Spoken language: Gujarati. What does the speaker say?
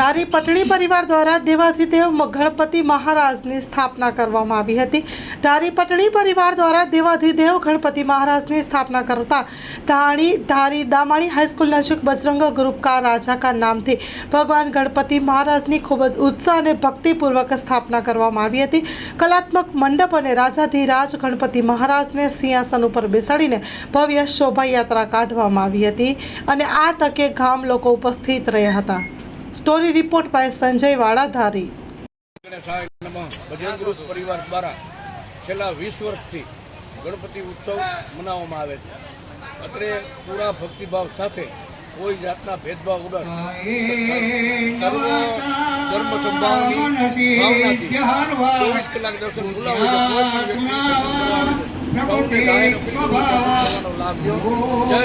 ધારી પટણી પરિવાર દ્વારા દેવાધિદેવ ગણપતિ મહારાજની સ્થાપના કરવામાં આવી હતી. ધારી પટણી પરિવાર દ્વારા દેવાધિદેવ ગણપતિ મહારાજની સ્થાપના કરતા ધાણી, ધારી, દામાણી હાઈસ્કૂલ નજીક બજરંગ ગ્રુપ કા રાજા કા નામથી ભગવાન ગણપતિ મહારાજની ખૂબ જ ઉત્સાહ અને ભક્તિપૂર્વક સ્થાપના કરવામાં આવી હતી. કલાત્મક મંડપ અને રાજાધિરાજ ગણપતિ મહારાજને સિંહાસન ઉપર બેસાડીને ભવ્ય શોભાયાત્રા કાઢવામાં આવી હતી અને આ તકે ગામ લોકો ઉપસ્થિત રહ્યા હતા. સ્ટોરી રિપોર્ટ બાય સંજય વાળા ધારી ગણેશાય નમઃ ભજન ગ્રુપ પરિવાર દ્વારા છેલ્લા વીસ વર્ષથી ગણપતિ ઉત્સવ મનાવવામાં આવે છે અત્રે પૂરા ભક્તિભાવ સાથે કોઈ જાતના ભેદભાવ વગર સર્વ ધર્મ સંભાવની ભાવનાથી ચોવીસ કલાક દર્શન ખુલ્લા હોય તો કોઈ પણ વ્યક્તિ લાભ લ્યો. જય